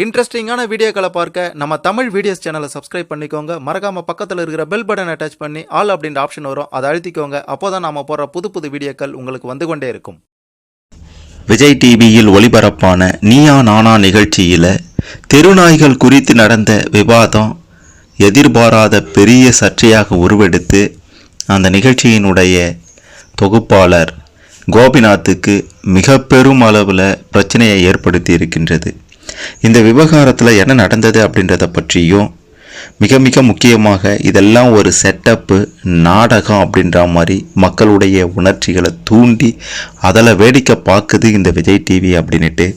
இன்ட்ரெஸ்டிங்கான வீடியோக்களை பார்க்க நம்ம தமிழ் வீடியோஸ் சேனலை சப்ஸ்கிரைப் பண்ணிக்கோங்க. மறக்காம பக்கத்தில் இருக்கிற பெல் பட்டன் அட்டாச் பண்ணி ஆல் அப்படின்ற ஆப்ஷன் வரும். அதை அழுத்திக்கோங்க. அப்போதான் நாம போடுற புது புது வீடியோக்கள் உங்களுக்கு வந்து கொண்டே இருக்கும். விஜய் டிவியில் ஒளிபரப்பான நீயா நானா நிகழ்ச்சியில் தெருநாய்கள் குறித்து நடந்த விவாதம் எதிர்பாராத பெரிய சர்ச்சையாக உருவெடுத்து அந்த நிகழ்ச்சியினுடைய தொகுப்பாளர் கோபிநாத்துக்கு மிக பெரும் அளவில் பிரச்சனையை ஏற்படுத்தி இருக்கின்றது. இந்த விவகாரத்தில் என்ன நடந்தது அப்படின்றத பற்றியும் மிக மிக முக்கியமாக இதெல்லாம் ஒரு செட்டப்பு நாடகம் அப்படின்ற மாதிரி மக்களுடைய உணர்ச்சிகளை தூண்டி அதில் வேடிக்கை பார்க்குது இந்த விஜய் டிவி அப்படின்ட்டு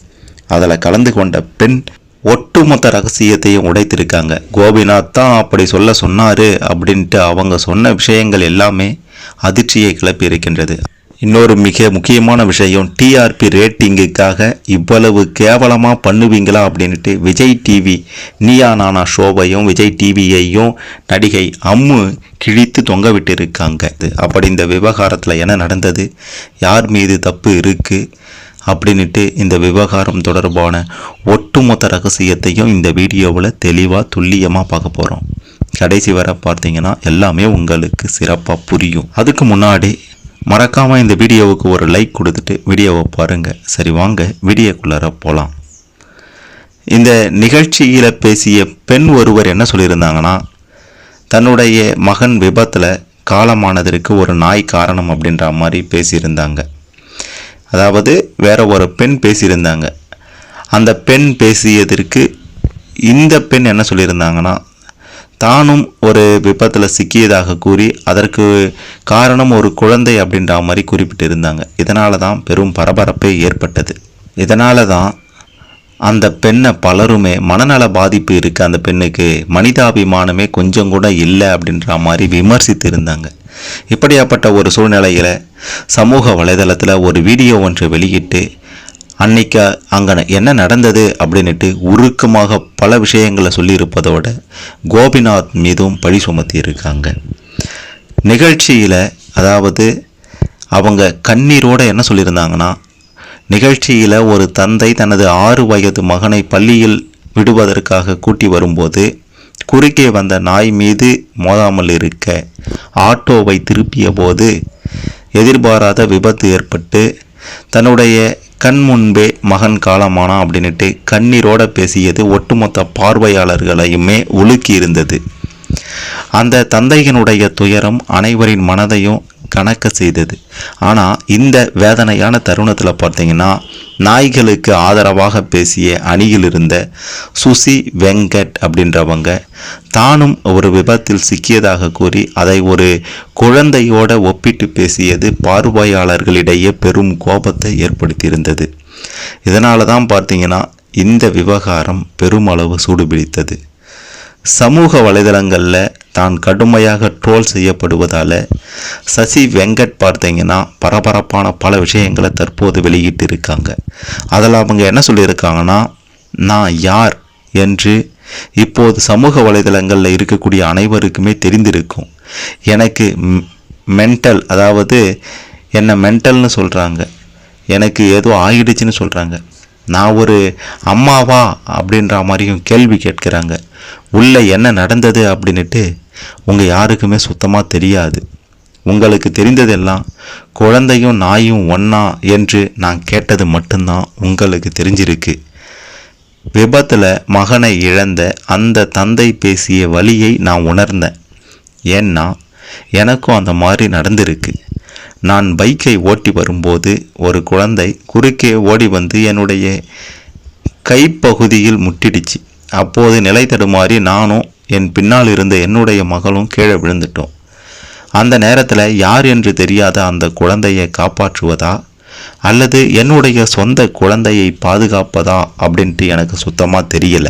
அதில் கலந்து கொண்ட பெண் ஒட்டுமொத்த ரகசியத்தையும் உடைத்திருக்காங்க. கோபிநாத் தான் அப்படி சொல்ல சொன்னார் அப்படின்ட்டு அவங்க சொன்ன விஷயங்கள் எல்லாமே அதிர்ச்சியை கிளப்பி இருக்கின்றது. இன்னொரு மிக முக்கியமான விஷயம் டிஆர்பி ரேட்டிங்குக்காக இவ்வளவு கேவலமாக பண்ணுவீங்களா அப்படின்ட்டு விஜய் டிவி நீயா நானா ஷோவையும் விஜய் டிவியையும் நடிகை அம்மு கிழித்து தொங்க விட்டு இருக்காங்க அப்படி இந்த விவகாரத்தில் என்ன நடந்தது? யார் மீது தப்பு இருக்குது அப்படின்ட்டு இந்த விவகாரம் தொடர்பான ஒட்டுமொத்த ரகசியத்தையும் இந்த வீடியோவில் தெளிவாக துல்லியமாக பார்க்க போகிறோம் கடைசி வரை பார்த்தீங்கன்னா எல்லாமே உங்களுக்கு சிறப்பாக புரியும். அதுக்கு முன்னாடி மறக்காமல் இந்த வீடியோவுக்கு ஒரு லைக் கொடுத்துட்டு வீடியோவை பாருங்கள் சரி வாங்க வீடியோக்குள்ளார போகலாம் இந்த நிகழ்ச்சியில் பேசிய பெண் ஒருவர் என்ன சொல்லியிருந்தாங்கன்னா தன்னுடைய மகன் விபத்தில் காலமானதற்கு ஒரு நாய் காரணம் அப்படின்ற மாதிரி பேசியிருந்தாங்க. அதாவது வேற ஒரு பெண் பேசியிருந்தாங்க. அந்த பெண் பேசியதற்கு இந்த பெண் என்ன சொல்லியிருந்தாங்கன்னா தானும் ஒரு விபத்தில் சிக்கியதாக கூறி அதற்கு காரணம் ஒரு குழந்தை அப்படின்ற மாதிரி குறிப்பிட்டிருந்தாங்க. இதனால தான் பெரும் பரபரப்பே ஏற்பட்டது. இதனால தான் அந்த பெண்ணை பலருமே மனநல பாதிப்பு இருக்குது அந்த பெண்ணுக்கு மனிதாபிமானமே கொஞ்சம் கூட இல்லை அப்படின்ற மாதிரி விமர்சித்து இருந்தாங்க இப்படியாப்பட்ட ஒரு சூழ்நிலையில் சமூக வலைதளத்தில் ஒரு வீடியோ ஒன்று வெளியிட்டு அன்னைக்கு அங்கே என்ன நடந்தது அப்படின்னுட்டு உருக்கமாக பல விஷயங்களை சொல்லியிருப்பதோட கோபிநாத் மீதும் பழி சுமத்தி இருக்காங்க நிகழ்ச்சியில் அதாவது அவங்க கண்ணீரோடு என்ன சொல்லியிருந்தாங்கன்னா நிகழ்ச்சியில் ஒரு தந்தை தனது ஆறு வயது மகனை பள்ளியில் விடுவதற்காக கூட்டி வரும்போது குறுக்கே வந்த நாய் மீது மோதாமல் இருக்க ஆட்டோவை திருப்பிய போது எதிர்பாராத விபத்து ஏற்பட்டு தன்னுடைய கண் முன்பே மகன் காலமானா அப்படின்னுட்டு கண்ணீரோட பேசியது ஒட்டுமொத்த பார்வையாளர்களையுமே உலுக்கி இருந்தது அந்த தந்தையினுடைய துயரம் அனைவரின் மனதையும் கணக்க செய்தது. ஆனால் இந்த வேதனையான தருணத்தில் பார்த்தீங்கன்னா நாய்களுக்கு ஆதரவாக பேசிய அணியில் இருந்த சுசி வெங்கட் அப்படின்றவங்க தானும் ஒரு விபத்தில் சிக்கியதாக கூறி அதை ஒரு குழந்தையோட ஒப்பிட்டு பேசியது பார்வையாளர்களிடையே பெரும் கோபத்தை ஏற்படுத்தியிருந்தது. இதனால தான் பார்த்தீங்கன்னா இந்த விவகாரம் பெருமளவு சூடுபிடித்தது. சமூக வலைதளங்களில் தான் கடுமையாக ட்ரோல் செய்யப்படுவதால் சசி வெங்கட் பார்த்தீங்கன்னா பரபரப்பான பல விஷயங்களை தற்போது வெளியிட்டு இருக்காங்க அதில் அவங்க என்ன சொல்லியிருக்காங்கன்னா நான் யார்? என்று இப்போது சமூக வலைதளங்களில் இருக்கக்கூடிய அனைவருக்குமே தெரிந்திருக்கும். எனக்கு மென்டல் அதாவது என்னை மென்டல்னு சொல்கிறாங்க எனக்கு ஏதோ ஆகிடுச்சுன்னு சொல்கிறாங்க நான் ஒரு அம்மாவா அப்படின்ற மாதிரியும் கேள்வி கேட்குறாங்க. உள்ளே என்ன நடந்தது அப்படின்ட்டு உங்கள் யாருக்குமே சுத்தமாக தெரியாது. உங்களுக்கு தெரிந்ததெல்லாம் குழந்தையும் நாயும் ஒன்றா என்று நான் கேட்டது மட்டும்தான் உங்களுக்கு தெரிஞ்சிருக்கு. விபத்தில் மகனை இழந்த அந்த தந்தை பேசிய வழியை நான் உணர்ந்தேன். ஏன்னா எனக்கும் அந்த மாதிரி நடந்திருக்கு. நான் பைக்கை ஓட்டி வரும்போது ஒரு குழந்தை குறுக்கே ஓடி வந்து என்னுடைய கைப்பகுதியில் முட்டிடுச்சு. அப்போது நிலை தடுமாறி நானும் என் பின்னால் இருந்த என்னுடைய மகளும் கீழே விழுந்துட்டோம். அந்த நேரத்தில் யார் என்று தெரியாத அந்த குழந்தையை காப்பாற்றுவதா? அல்லது என்னுடைய சொந்த குழந்தையை பாதுகாப்பதா? அப்படின்ட்டு எனக்கு சுத்தமாக தெரியல.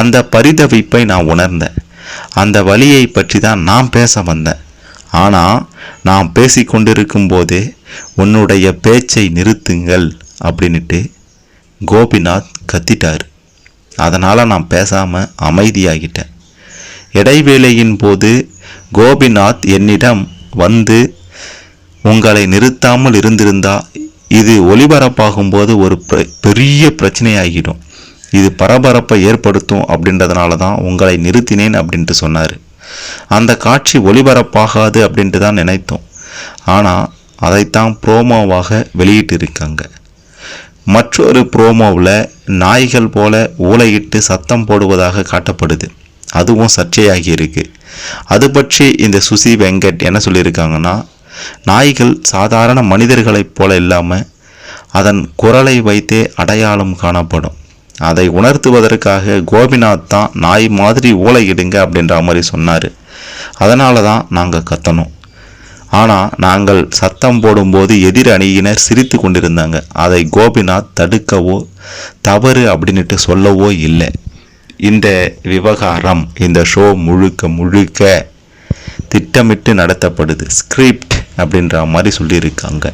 அந்த பரிதவிப்பை நான் உணர்ந்தேன். அந்த வழியை பற்றி தான் நான் பேச வந்தேன். ஆனால் நான் பேசி கொண்டிருக்கும் போதே உன்னுடைய பேச்சை நிறுத்துங்கள் அப்படின்ட்டு கோபிநாத் கத்திட்டார். அதனால் நான் பேசாமல் அமைதியாகிட்டேன். இடைவேளையின் போது கோபிநாத் என்னிடம் வந்து உங்களை நிறுத்தாமல் இருந்திருந்தா இது ஒளிபரப்பாகும் போது ஒரு பெரிய பிரச்சனையாகிடும். இது பரபரப்பை ஏற்படுத்தும் அப்படின்றதுனால தான் உங்களை நிறுத்தினேன் அப்படின்ட்டு சொன்னார். அந்த காட்சி ஒளிபரப்பாகாது அப்படின்ட்டு தான் நினைத்தோம். ஆனால் அதைத்தான் ப்ரோமோவாக வெளியிட்டு இருக்காங்க மற்றொரு ப்ரோமோவில் நாய்கள் போல ஊலையிட்டு சத்தம் போடுவதாக காட்டப்படுது. அதுவும் சர்ச்சையாகி இருக்கு அது பற்றி இந்த சுசி வெங்கட் என்ன சொல்லியிருக்காங்கன்னா நாய்கள் சாதாரண மனிதர்களைப் போல இல்லாமல் அதன் குரலை வைத்தே அடையாளம் காணப்படும். அதை உணர்த்துவதற்காக கோபிநாத் தான் நாய் மாதிரி ஊழையிடுங்க அப்படின்ற மாதிரி சொன்னார். அதனால தான் நாங்கள் கத்தணும். ஆனால் நாங்கள் சத்தம் போடும்போது எதிர் அணியினர் சிரித்து கொண்டிருந்தாங்க. அதை கோபிநாத் தடுக்கவோ தவறு அப்படின்ட்டு சொல்லவோ இல்லை. இந்த விவகாரம் இந்த ஷோ முழுக்க முழுக்க திட்டமிட்டு நடத்தப்படுது. ஸ்கிரிப்ட் அப்படின்ற மாதிரி சொல்லியிருக்காங்க.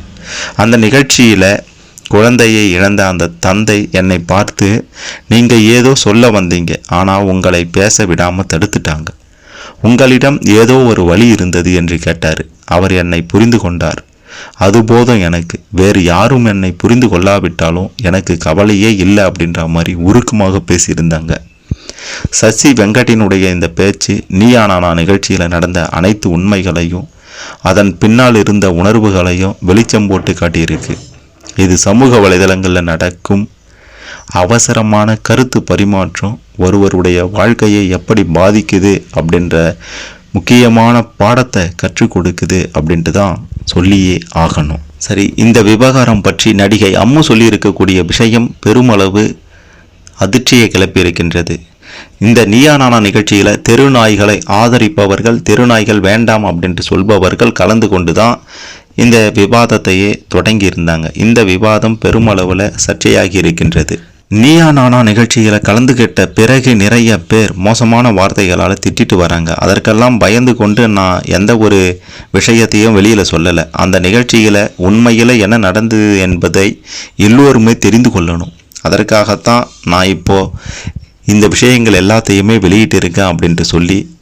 அந்த நிகழ்ச்சியில் குழந்தையை இழந்த அந்த தந்தை என்னை பார்த்து நீங்கள் ஏதோ சொல்ல வந்தீங்க ஆனால் உங்களை பேச விடாமல் தடுத்துட்டாங்க. உங்களிடம் ஏதோ ஒரு வழி இருந்தது என்று கேட்டார். அவர் என்னை புரிந்து கொண்டார். அது போதும் எனக்கு. வேறு யாரும் என்னை புரிந்து கொள்ளாவிட்டாலும் எனக்கு கவலையே இல்லை அப்படின்ற மாதிரி உருக்கமாக பேசியிருந்தாங்க. சசி வெங்கட்டினுடைய இந்த பேச்சு நீயா நானா நிகழ்ச்சியில் நடந்த அனைத்து உண்மைகளையும் அதன் பின்னால் இருந்த உணர்வுகளையும் வெளிச்சம் போட்டு காட்டியிருக்கு. இது சமூக வலைதளங்களில் நடக்கும் அவசரமான கருத்து பரிமாற்றம் ஒருவருடைய வாழ்க்கையை எப்படி பாதிக்குது அப்படின்ற முக்கியமான பாடத்தை கற்றுக் கொடுக்குது அப்படின்ட்டு தான் சொல்லியே ஆகணும். சரி இந்த விவகாரம் பற்றி நடிகை அம்மு சொல்லியிருக்கக்கூடிய விஷயம் பெருமளவு அதிர்ச்சியை கிளப்பியிருக்கின்றது. இந்த நீயா நானா நிகழ்ச்சியில் தெருநாய்களை ஆதரிப்பவர்கள் தெருநாய்கள் வேண்டாம் அப்படின்ட்டு சொல்பவர்கள் கலந்து கொண்டு தான் இந்த விவாதத்தையே தொடங்கியிருந்தாங்க. இந்த விவாதம் பெருமளவில் சர்ச்சையாகி இருக்கின்றது. நீயா நானா நிகழ்ச்சியில் கலந்துகிட்ட பிறகு நிறைய பேர் மோசமான வார்த்தைகளால் திட்டிட்டு வராங்க. அதற்கெல்லாம் பயந்து கொண்டு நான் எந்த ஒரு விஷயத்தையும் வெளியில் சொல்லலை. அந்த நிகழ்ச்சியில் உண்மையில் என்ன நடந்தது என்பதை எல்லோருமே தெரிந்து கொள்ளணும். அதற்காகத்தான் நான் இப்போது இந்த விஷயங்கள் எல்லாத்தையுமே வெளியிட்டு இருக்கேன் அப்படின்ட்டு சொல்லி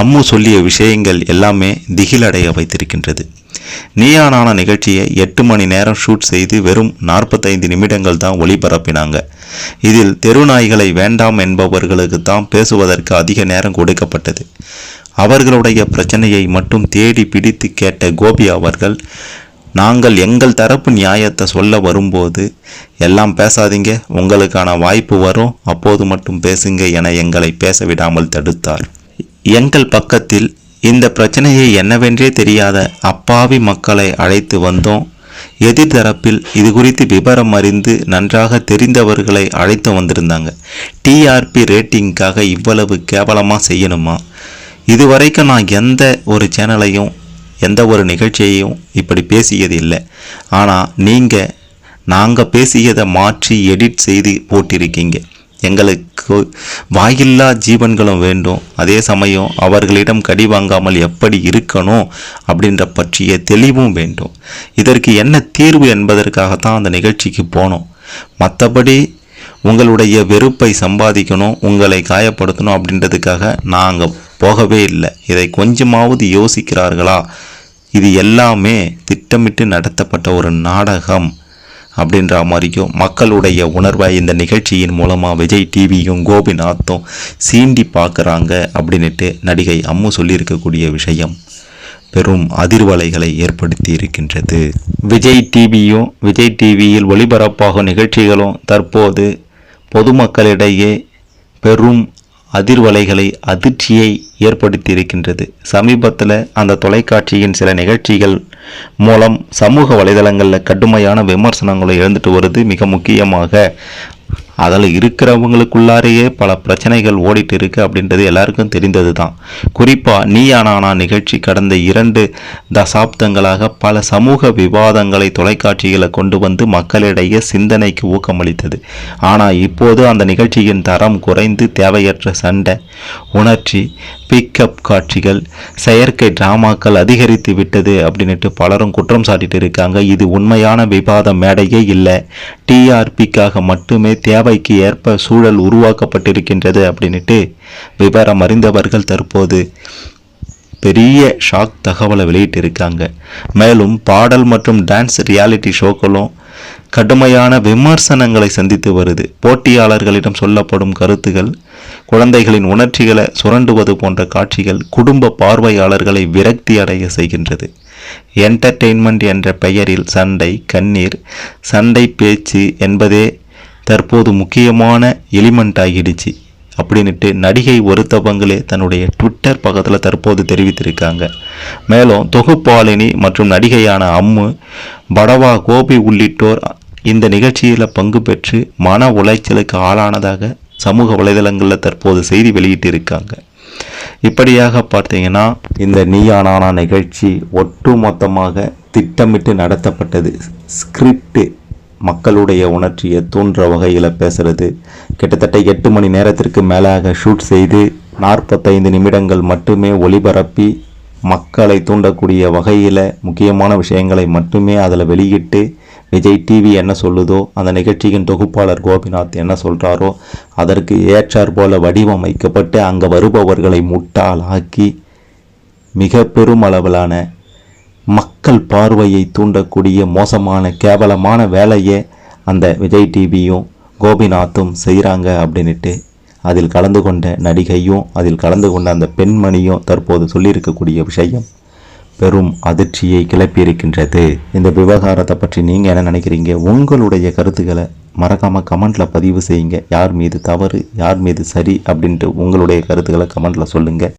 அம்மு சொல்லிய விஷயங்கள் எல்லாமே திகிலடைய வைத்திருக்கின்றது. நீயானான நிகழ்ச்சியை எட்டு மணி நேரம் ஷூட் செய்து வெறும் நாற்பத்தைந்து நிமிடங்கள் தான் ஒளிபரப்பினாங்க. இதில் தெருநாய்களை வேண்டாம் என்பவர்களுக்கு தான் பேசுவதற்கு அதிக நேரம் கொடுக்கப்பட்டது. அவர்களுடைய பிரச்சனையை மட்டும் தேடி பிடித்து கேட்ட கோபி அவர்கள் நாங்கள் எங்கள் தரப்பு நியாயத்தை சொல்ல வரும்போது எல்லாம் பேசாதீங்க உங்களுக்கான வாய்ப்பு வரும் அப்போது மட்டும் பேசுங்க என எங்களை பேச விடாமல் தடுத்தார். எங்கள் பக்கத்தில் இந்த பிரச்சனையை என்னவென்றே தெரியாத அப்பாவி மக்களை அழைத்து வந்தோம். எதிர்தரப்பில் இது குறித்து விவரம் அறிந்து நன்றாக தெரிந்தவர்களை அழைத்து வந்திருந்தாங்க. டிஆர்பி ரேட்டிங்காக இவ்வளவு கேவலமாக செய்யணுமா? இதுவரைக்கும் நான் எந்த ஒரு சேனலையும் எந்த ஒரு நிகழ்ச்சியையும் இப்படி பேசியது இல்லை. ஆனால் நீங்கள் நாங்கள் பேசியதை மாற்றி எடிட் செய்து போட்டிருக்கீங்க. எங்களுக்கு வாயில்லா ஜீவன்களும் வேண்டும். அதே சமயம் அவர்களிடம் கடி வாங்காமல் எப்படி இருக்கணும் அப்படின்ற பற்றிய தெளிவும் வேண்டும். இதற்கு என்ன தீர்வு என்பதற்காகத்தான் அந்த நிகழ்ச்சிக்கு போனோம். மற்றபடி உங்களுடைய வெறுப்பை சம்பாதிக்கணும் உங்களை காயப்படுத்தணும் அப்படின்றதுக்காக நாங்கள் போகவே இல்லை. இதை கொஞ்சமாவது யோசிக்கிறார்களா? இது எல்லாமே திட்டமிட்டு நடத்தப்பட்ட ஒரு நாடகம். அப்படின்ற மாதிரியும் மக்களுடைய உணர்வை இந்த நிகழ்ச்சியின் மூலமாக விஜய் டிவியும் கோபிநாத்தும் சீண்டி பார்க்குறாங்க அப்படின்னுட்டு நடிகை அம்மு சொல்லியிருக்கக்கூடிய விஷயம் பெரும் அதிர்வலைகளை ஏற்படுத்தி இருக்கின்றது. விஜய் டிவியும் விஜய் டிவியில் ஒளிபரப்பாகும் நிகழ்ச்சிகளும் தற்போது பொதுமக்களிடையே பெரும் அதிர்வலைகளை அதிர்ச்சியை ஏற்படுத்தி இருக்கின்றது. சமீபத்தில் அந்த தொலைக்காட்சியின் சில நிகழ்ச்சிகள் மூலம் சமூக வலைதளங்களில் கடுமையான விமர்சனங்களை எழுந்துட்டு வருது. மிக முக்கியமாக அதில் இருக்கிறவங்களுக்குள்ளாரையே பல பிரச்சனைகள் ஓடிட்டு இருக்கு அப்படின்றது எல்லாருக்கும் தெரிந்தது தான் குறிப்பாக நீயானானா நிகழ்ச்சி கடந்த இரண்டு தசாப்தங்களாக பல சமூக விவாதங்களை தொலைக்காட்சிகளை கொண்டு வந்து மக்களிடையே சிந்தனைக்கு ஊக்கமளித்தது. ஆனால் இப்போது அந்த நிகழ்ச்சியின் தரம் குறைந்து தேவையற்ற சண்டை உணர்ச்சி பிக்கப் காட்சிகள் செயற்கை டிராமாக்கள் அதிகரித்து விட்டது அப்படின்ட்டு பலரும் குற்றம் சாட்டிட்டு இருக்காங்க இது உண்மையான விவாத மேடையே இல்லை. டிஆர்பிக்காக மட்டுமே தேவை தேவைக்கு ஏற்ப சூழல் உருவாக்கப்பட்டிருக்கின்றது அப்படின்ட்டு விவரம் அறிந்தவர்கள் தற்போது பெரிய ஷாக் தகவலை வெளியிட்டிருக்காங்க. மேலும் பாடல் மற்றும் டான்ஸ் ரியாலிட்டி ஷோக்களும் கடுமையான விமர்சனங்களை சந்தித்து வருது. போட்டியாளர்களிடம் சொல்லப்படும் கருத்துகள் குழந்தைகளின் உணர்ச்சிகளை சுரண்டுவது போன்ற காட்சிகள் குடும்ப பார்வையாளர்களை விரக்தி அடைய செய்கின்றது. என்டர்டெயின்மெண்ட் என்ற பெயரில் சண்டை கண்ணீர் சண்டை பேச்சு என்பதே தற்போது முக்கியமான எலிமெண்ட் ஆகிடுச்சு. அப்படின்னுட்டு நடிகை ஒருத்தவங்களே தன்னுடைய ட்விட்டர் பக்கத்தில் தற்போது தெரிவித்திருக்காங்க. மேலும் தொகுப்பாளினி மற்றும் நடிகையான அம்மு படவா கோபி உள்ளிட்டோர் இந்த நிகழ்ச்சியில் பங்கு பெற்று மன உளைச்சலுக்கு ஆளானதாக சமூக வலைதளங்களில் தற்போது செய்தி வெளியிட்டு இருக்காங்க இப்படியாக பார்த்தீங்கன்னா இந்த நீயா நானா நிகழ்ச்சி ஒட்டுமொத்தமாக திட்டமிட்டு நடத்தப்பட்டது. ஸ்கிரிப்டு மக்களுடைய உணர்ச்சியை தூண்டுற வகையில் பேசுகிறது கிட்டத்தட்ட எட்டு மணி நேரத்திற்கு மேலாக ஷூட் செய்து நாற்பத்தைந்து நிமிடங்கள் மட்டுமே ஒளிபரப்பி மக்களை தூண்டக்கூடிய வகையில் முக்கியமான விஷயங்களை மட்டுமே அதில் வெளியிட்டு விஜய் டிவி என்ன சொல்லுதோ அந்த நிகழ்ச்சியின் தொகுப்பாளர் கோபிநாத் என்ன சொல்கிறாரோ அதற்கு ஏற்றார் போல வடிவமைக்கப்பட்டு அங்கே வருபவர்களை முட்டாளாக்கி மிக பெருமளவிலான மக்கள் பார்வையை தூண்டக்கூடிய மோசமான கேவலமான வேலையை அந்த விஜய் டிவியும் கோபிநாத்தும் செய்கிறாங்க அப்படின்ட்டு அதில் கலந்து கொண்ட நடிகையும் அதில் கலந்து கொண்ட அந்த பெண்மணியும் தற்போது சொல்லியிருக்கக்கூடிய விஷயம் பெரும் அதிர்ச்சியை கிளப்பியிருக்கின்றது. இந்த விவகாரத்தை பற்றி நீங்கள் என்ன நினைக்கிறீங்க? உங்களுடைய கருத்துக்களை மறக்காமல் கமெண்ட்டில் பதிவு செய்யுங்க. யார் மீது தவறு யார் மீது சரி அப்படின்ட்டு உங்களுடைய கருத்துக்களை கமெண்ட்டில் சொல்லுங்கள்